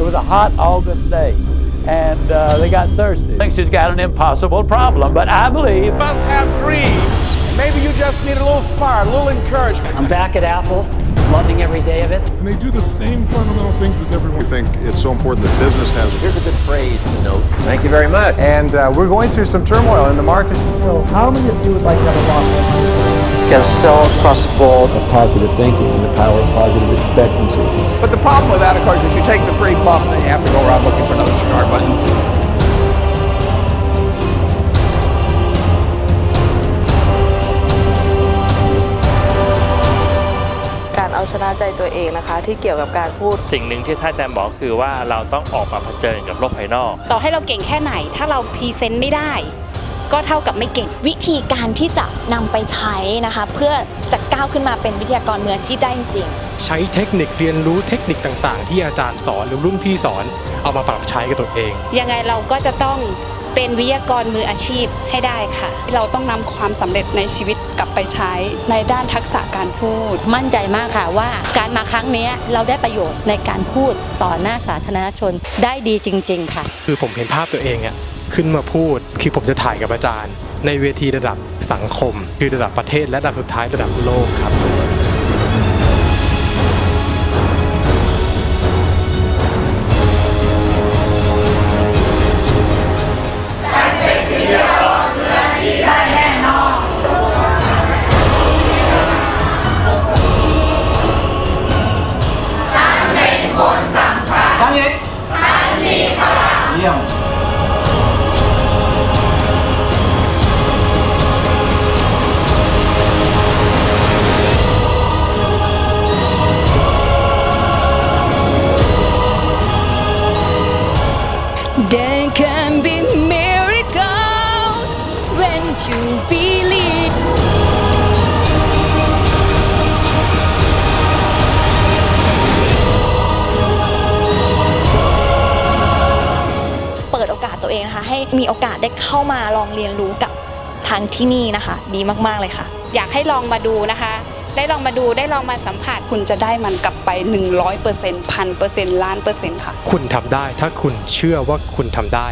It was a hot August day, and uh, they got thirsty. Thinks she's got an impossible problem, but I believe must have dreams. Maybe you just need a little fire, a little encouragement. I'm back at Apple, loving every day of it. And they do the same fundamental things as everyone. We think it's so important that business has it. Here's a good phrase to note. Thank you very much. And uh, we're going through some turmoil in the market. So, how many of you would like to have a boss? Got to sell across the board. of positive thinking and the power of positive expectancy. But the problem with that, of course, is you take the free puff and then you have to go around looking for another cigar button. การเอาชนะใจตัวเองนะคะ ที่เกี่ยวกับการพูด สิ่งหนึ่งที่ท่านอาจารย์บอกคือว่าเราต้องออกมาเผชิญกับโลกภายนอก ต่อให้เราเก่งแค่ไหน ถ้าเราพรีเซนต์ไม่ได้ ก็เท่ากับไม่เก่ง วิธีการที่จะนำไปใช้นะคะ เพื่อจะก้าวขึ้นมาเป็นวิทยากรมืออาชีพได้จริงใช้เทคนิคเรียนรู้เทคนิคต่างๆ ที่อาจารย์สอนหรือรุ่นพี่สอนเอามาปรับใช้กับตัวเอง ยังไงเราก็จะต้องเป็นวิทยากรมืออาชีพให้ได้ค่ะ เราต้องนำความสำเร็จในชีวิตกลับไปใช้ในด้านทักษะการพูด มั่นใจมากค่ะว่าการมาครั้งนี้เราได้ประโยชน์ในการพูดต่อหน้าสาธารณชนได้ดีจริง ๆ ค่ะ คือผมเห็นภาพตัวเองอะ ขึ้นมาพูดคือผมจะถ่ายกับอาจารย์ ในเวทีระดับสังคม คือระดับประเทศและระดับสุดท้ายระดับโลกครับ There ตัวเองนะคะให้มีโอกาสได้เข้ามาลองเรียนรู้กับทางที่นี่นะคะ ดีมากๆเลยค่ะ อยากให้ลองมาดูนะคะ ได้ลองมาดูได้ลองมาสัมผัส คุณจะได้มันกลับไป 100%พันเปอร์เซ็นต์ล้านเปอร์เซ็นต์ค่ะ คุณทำได้ถ้าคุณเชื่อว่าคุณทำได้